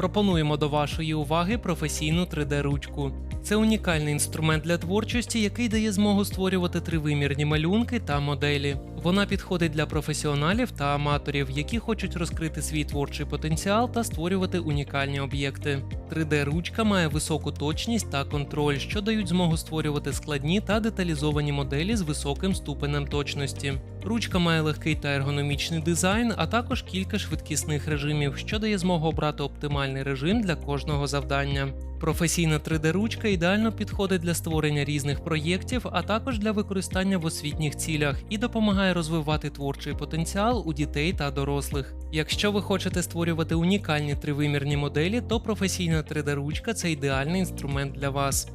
Пропонуємо до вашої уваги професійну 3D-ручку. Це унікальний інструмент для творчості, який дає змогу створювати тривимірні малюнки та моделі. Вона підходить для професіоналів та аматорів, які хочуть розкрити свій творчий потенціал та створювати унікальні об'єкти. 3D-ручка має високу точність та контроль, що дають змогу створювати складні та деталізовані моделі з високим ступенем точності. Ручка має легкий та ергономічний дизайн, а також кілька швидкісних режимів, що дає змогу обрати оптимальний режим для кожного завдання. Професійна 3D-ручка ідеально підходить для створення різних проєктів, а також для використання в освітніх цілях і допомагає розвивати творчий потенціал у дітей та дорослих. Якщо ви хочете створювати унікальні тривимірні моделі, то професійна 3D-ручка це ідеальний інструмент для вас.